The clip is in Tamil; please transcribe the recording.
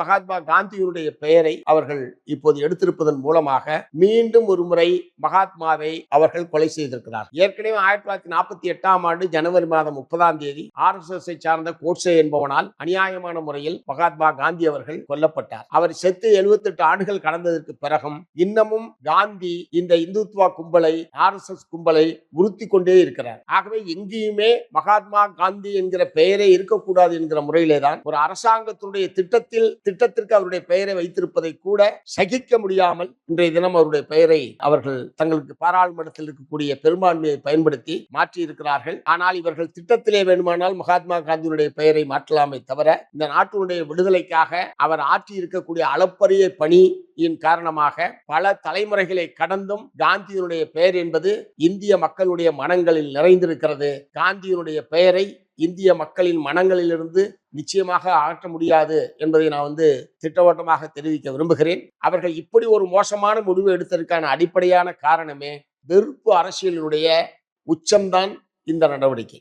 மகாத்மா காந்தியுடைய பெயரை அவர்கள் இப்போது எடுத்திருப்பதன் மூலமாக மீண்டும் ஒரு முறை மகாத்மாவை அவர்கள் கொலை செய்திருக்கிறார். ஏற்கனவே ஆயிரத்தி தொள்ளாயிரத்தி நாற்பத்தி எட்டாம் ஆண்டு ஜனவரி மாதம் முப்பதாம் தேதி ஆர் எஸ் எஸ் சார்ந்த கோட்சே என்பவனால் அநியாயமான முறையில் மகாத்மா காந்தி அவர்கள் கொல்லப்பட்டார். அவர் செத்து 78 ஆண்டுகள் கடந்ததற்கு பிறகும் இன்னமும் காந்தி இந்த இந்துத்துவா கும்பலை ஆர் எஸ் எஸ் கும்பலை உறுத்தி கொண்டே இருக்கிறார். ஆகவே எங்கேயுமே மகாத்மா காந்தி என்கிற பெயரே இருக்கக்கூடாது என்கிற முறையிலே தான் ஒரு அரசாங்கத்தினுடைய திட்டத்தில் திட்டத்திற்கு அவருடைய பெயரை வைத்திருப்பதை கூட சகிக்க முடியாமல் இன்றைய தினம் அவருடைய பெயரை அவர்கள் தங்களுக்கு பாராளுமன்றத்தில் இருக்கக்கூடிய பெரும்பான்மையை பயன்படுத்தி மாற்றி இருக்கிறார்கள் ஆனால் இவர்கள் திட்டத்திலே வேண்டுமானால் மகாத்மா காந்தியுடைய பெயரை மாற்றலாமே தவிர இந்த நாட்டினுடைய விடுதலைக்காக அவர் ஆற்றி இருக்கக்கூடிய அளப்பரிய பணியின் காரணமாக பல தலைமுறைகளை கடந்தும் காந்தியினுடைய பெயர் என்பது இந்திய மக்களுடைய மனங்களில் நிறைந்திருக்கிறது. காந்தியினுடைய பெயரை இந்திய மக்களின் மனங்களிலிருந்து நிச்சயமாக ஆற்ற முடியாது என்பதை நான் வந்து திட்டவட்டமாக தெரிவிக்க விரும்புகிறேன். அவர்கள் இப்படி ஒரு மோசமான முடிவு எடுத்ததற்கான அடிப்படையான காரணமே வெறுப்பு அரசியலினுடைய உச்சம்தான் இந்த நடவடிக்கை.